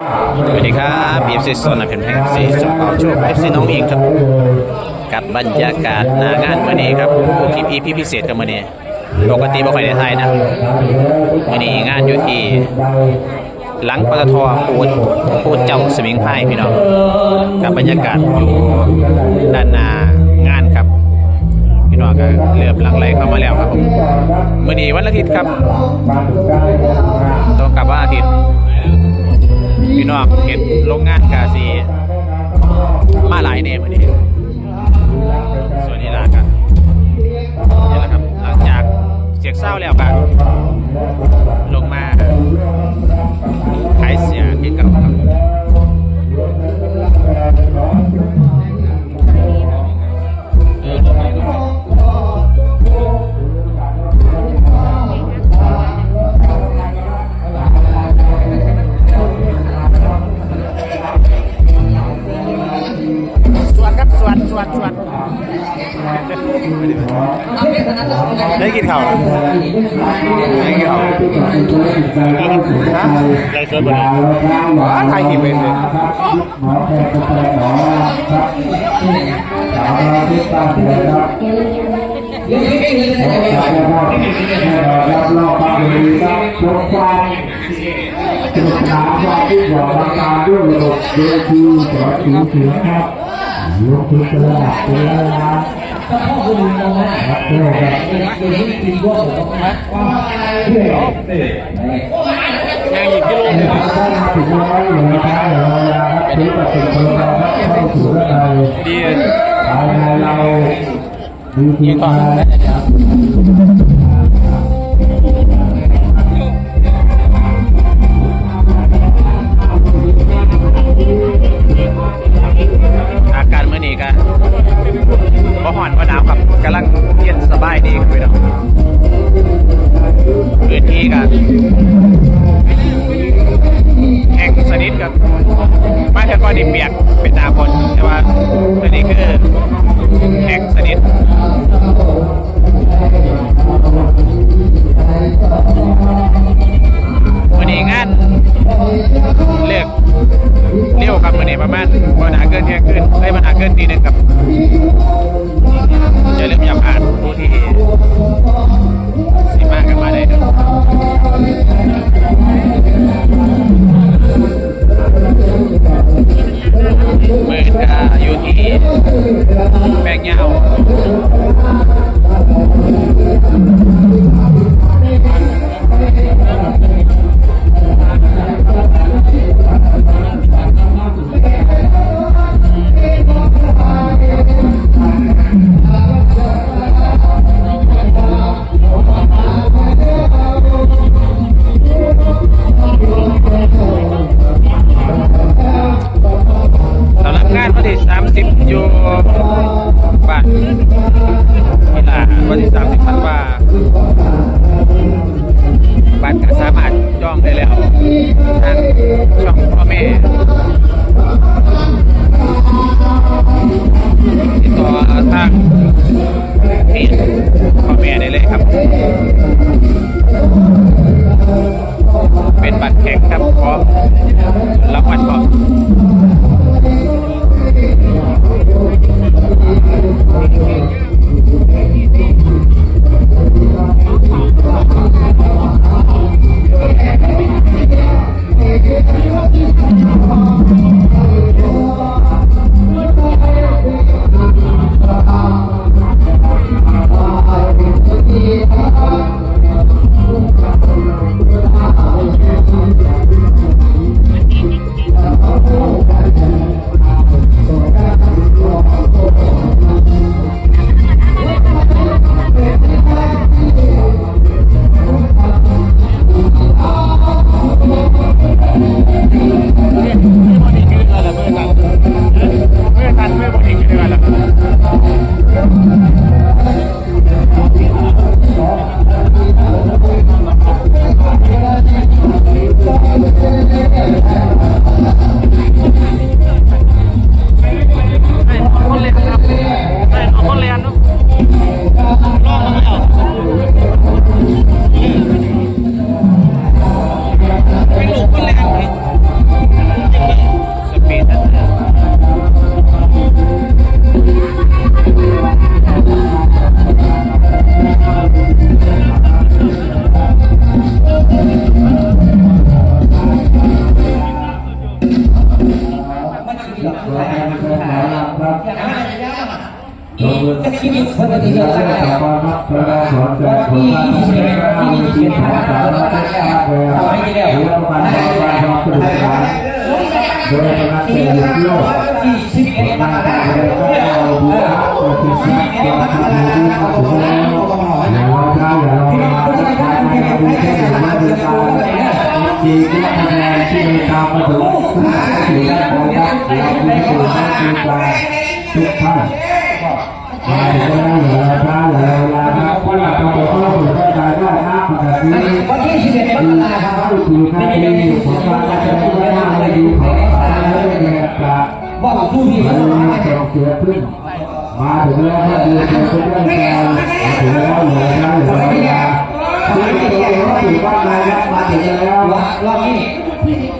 สวัสดีครับบีเอฟซีโซนเป็นแพงซีจอมเป่าโชคเอฟซีน้องเองครับ กับบรรยากาศหน้างานมื่อนี้ครับคลิปอีพีพิเศษกับมื่อนี้ปกติบ่ค่อยได้ถ่ายนะมื่อนี้งานอยู่ที่หลังปตทปูดปูดเจ้าสมิงไพ่พี่น้องกับบรรยากาศอยู่ด้านหน้างานครับพี่น้องก็เริ่มหลังไหลเข้ามาแล้วครับผมมื่อนี้วันอาทิตย์ครับต้องกลับวันอาทิตย์ พี่น้องเห็นโรงงานกาซีมาหลายเนมอันนี้ส่วนนี้ละกันนี่แหละครับหลังจากเสียงเศร้าแล้วกันลงมา ครับสวนสวนสวนได้กินข้าวได้กินข้าวฮะไรสวนบ่ได้ว้าถ่ายคลิปไปเลยศึกษาความที่หวังการด้วยระบบเวทีสอนสีเสียงครับ ยกขึ้นระดับเป็นระดับครับเพื่อแบบเพื่อยังอีกกิโลนึงได้มาถึงร้อยเหลือท้ายเหลือเวลาครับถือปฏิบัติเราเข้าสู่ระดับดีภายในเรามีทีมานครับ แต่ก่อนนี่เปียกเป็นตาคนแต่ว่าตอนนี้คือแห้งสนิทวันนี้งานเลิกเร็วครับวันนี้ประมาณวันหาเกินเที่ยงคืนเอ้ยวันหาเกินตีหนึ่งครับจะเริ่มอยากอ่านผู้ที่สิมากกันมาได้ แปลงยาวจะคิดคนปฏิเสธได้ที่ที่สิบเอ็ดที่ยี่สิบเอ็ดพันห้าร้อยบาทแล้วทำให้ได้แล้วที่สิ ทามมาถึงสี่ด้านของยักษ์อยากมีส่วนในการทุกท่านมาถึงแล้วเหลือท่านเหลือเวลาครับเพราะเราต้องเข้าสู่การได้หน้าขนาดนี้วันที่สิบเอ็ดพันห้าร้อยครับคือนาทีของการจะได้หน้าในดีของการได้เรียนจากว่าผู้ที่มัเขานทำเกิดเกิดขึ้นมาถึงแล้วก็ดูเป็นเรื่องมาถึงแล้วเหลือท่านเหลือเวลาที่เราถือว่าในรับมาถึงแล้วว่ารอบนี้เอออย่าเราได้อย่าเราอย่าตัดใจเราถือว่าในรับมาถึงนี้ประอีกแค่เพียงนี้ครับเออเราเราเราเป็น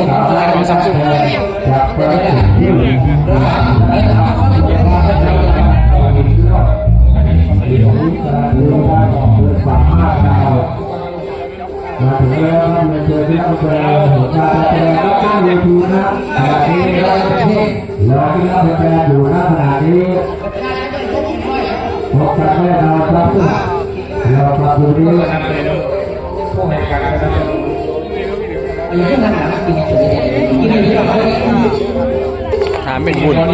มาถึงแล้วมาเจอที่เราเจอหัวใจเจอแล้วก็เวทีนะขณะนี้เราที่ราที่เราเจออยู่ณขณะนี้พบกันแน่นอนครับเราทำตรงนี้อยู่ที่นั่นนะกินกินกินที่เราไม่ได้ถามเป็นบุญมัน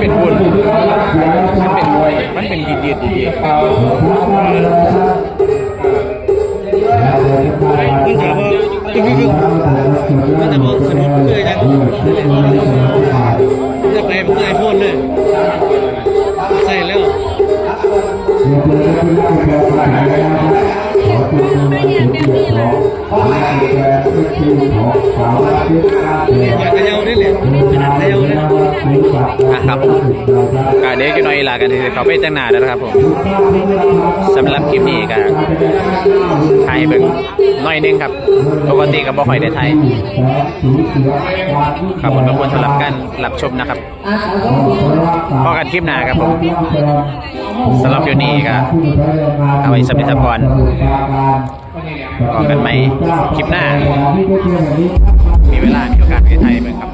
เป็นบุญมันเป็นรวยมันเป็นยืดยืดยืด มันจะบอกสนุกเลยนะจะไปมึงไอโฟนเลยใส่แล้ว อยากจะเด้เลยอยากจะเด้อะครับผมเด็กน้อยลากันที่เขาไปแต่งหน้าแล้วครับผมสำหรับคลิปนี้ก็ไทยเบิ่งน้อยนึงครับ ปกติก็บ่ค่อยได้ไทยครับผมขอบคุณสำหรับการรับชมนะครับพอกันคลิปหน้าครับผมสำหรับเดี๋ยวนี้ก็เอาไว้สำหรับก่อน พอกันใหม่คลิปหน้า มีเวลามีโอกาสไปไทยเบิ่งครับ